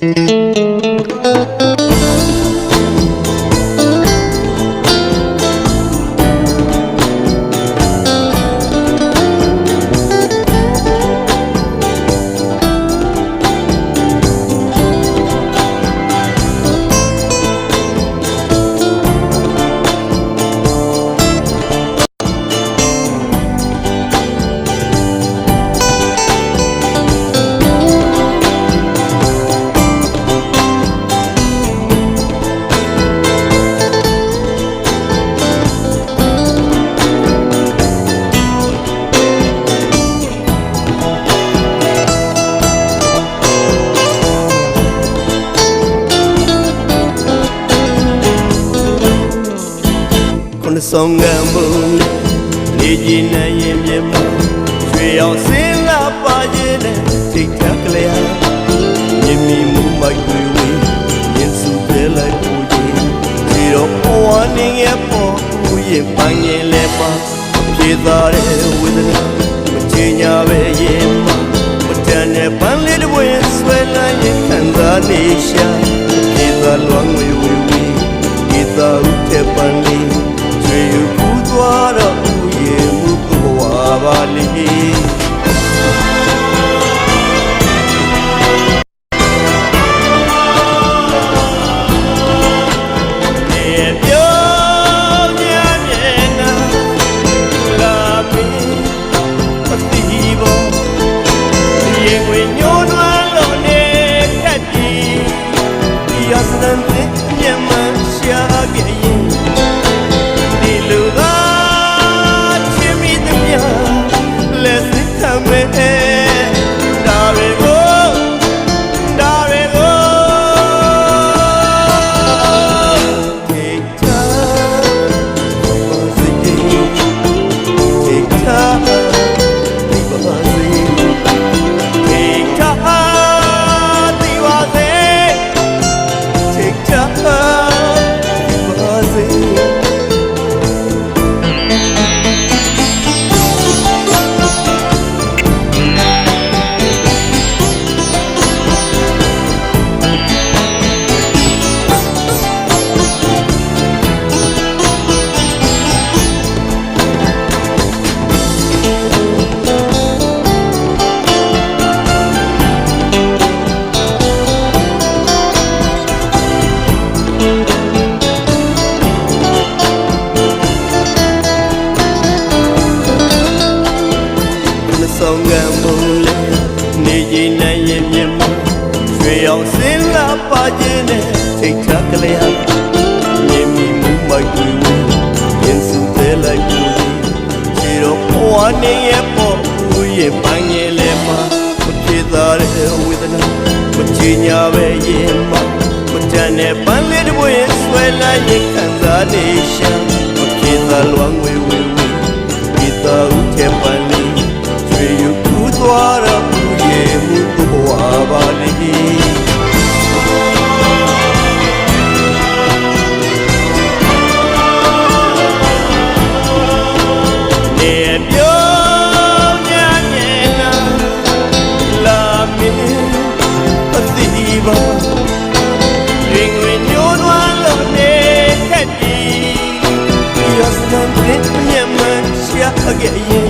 ခု ဆောင်ငံမှုနေကြီးနိုင်ရင်မြေမရွှေအောင်စင်းလာပါခြင်းနဲ့ထိတ်ထက်ကလေးဟာမြင်မိမှုမိုက်တွေဝေးရင်စုပြလိုက်ပူကြီးဒီတော့ဘဝနေငယ်ပေါ်ဦးရဲ့ပန်းရင်လဲပါပြေသားတဲ့ဝေဒနာမချင်ညာပဲရင်မမတန်တဲ့ပန်းလေးတစ်ပွင့်ဆွဲလိုက်ရင်ခံစားနေရှာပြေသားလွန် မျက်မှန်ရှာခဲ့ရင်ဒီလူသာချစ်မိသည်များလက်စထမဲဒါတွေကိုဒါတွေကို Take time, take time, take မဆောင်ငံမုံလေနေကြီးနိုင်ရင်မြင်မရွှေအောင်စင်းလာပါခြင်းနဲ့ထိတ်ထကလေးဟာမြင်မိမှုမိုက်ကိုရင်စုသေးလိုက်ဘူးခြေတော့ဘဝနေရဲ့ပေါ်ဦးရဲ့ပန်းငယ်လေးမှာမဖြစ်သားတဲ့ဝေဒနာမချင်ညာပဲရင်မမတန်တဲ့ပန်းလေးတစ်ပွင့်ဆွဲလိုက်ရင်ခံစားနေရှာမဖြစ်သားလွန်ငွေ forget you.